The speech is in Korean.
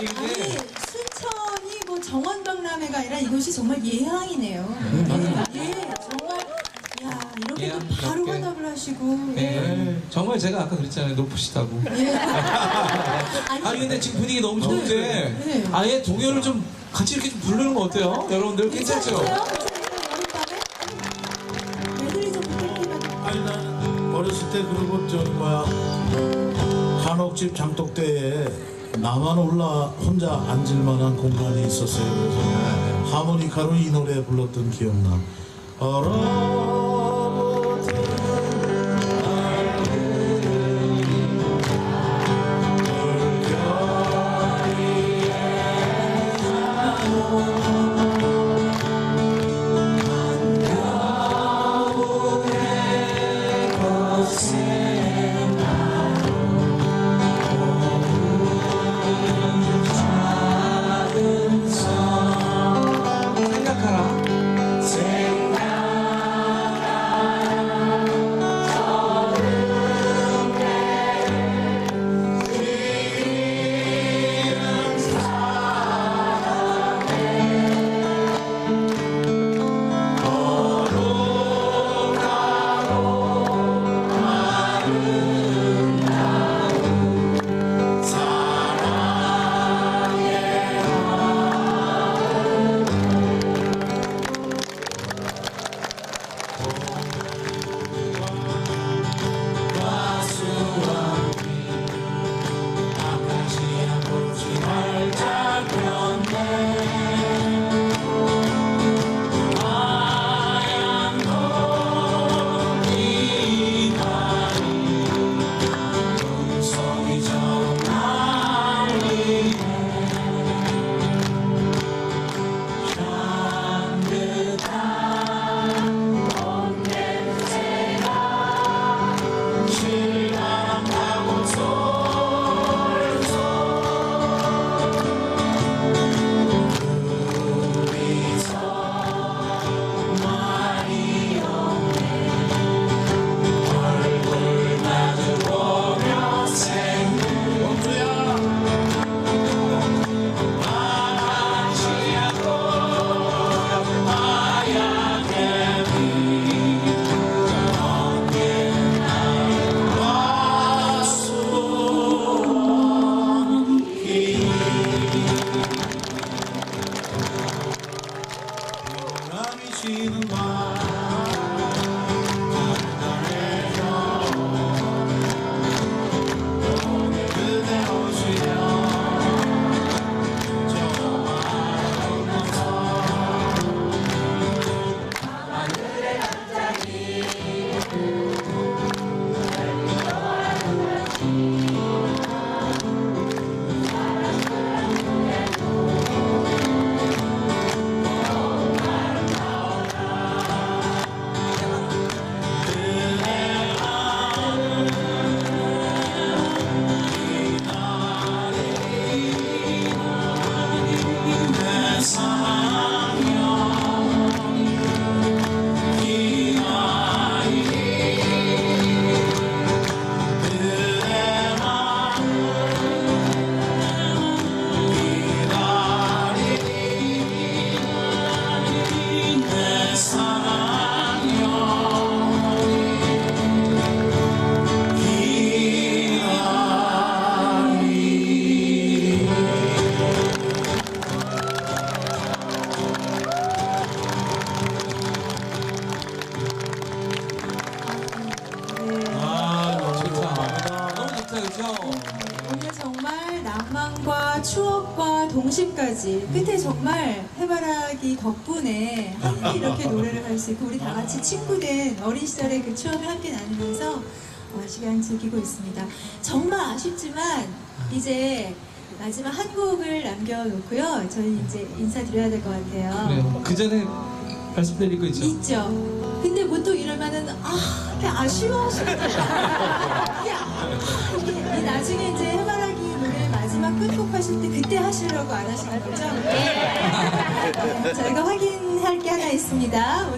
아니 아니 근데 순천이 뭐 정원박람회가 아니라 이곳이 정말 예향이네요. 예, 정말 야 이렇게도 예향답게. 바로 환합을 하시고 예. 네. 정말 제가 아까 그랬잖아요 높으시다고. 예. 아니 근데 지금 분위기 너무 좋은데 네. 아예 동요를 좀 같이 이렇게 좀 부르는 거 어때요? 여러분들 괜찮죠? 괜찮으세요? 좀 부탁드리면 아니 나는 어렸을 때 그리고 저기 뭐야 한옥집 장독대에 나만 올라 혼자 앉을 만한 공간이 있었어요. 그래서 하모니카로 이 노래 불렀던 기억나. 얼어붙 바람 이 지는 정말 낭만과 추억과 동심까지 끝에 정말 해바라기 덕분에 함께 이렇게 노래를 할 수 있고 우리 다 같이 친구된 어린 시절의 그 추억을 함께 나누면서 어, 시간 즐기고 있습니다. 정말 아쉽지만 이제 마지막 한 곡을 남겨놓고요. 저희 이제 인사드려야 될 것 같아요. 그래요. 그 전에 말씀드릴 거 있죠? 있죠. 근데 보통 이러면은 아, 아쉬워하시거든요. 이게 아, 이게 이 나중에 이제 해바라 끝곡 하실 때 그때 하시려고 안 하시는 거죠? 네. 저희가 확인할 게 하나 있습니다.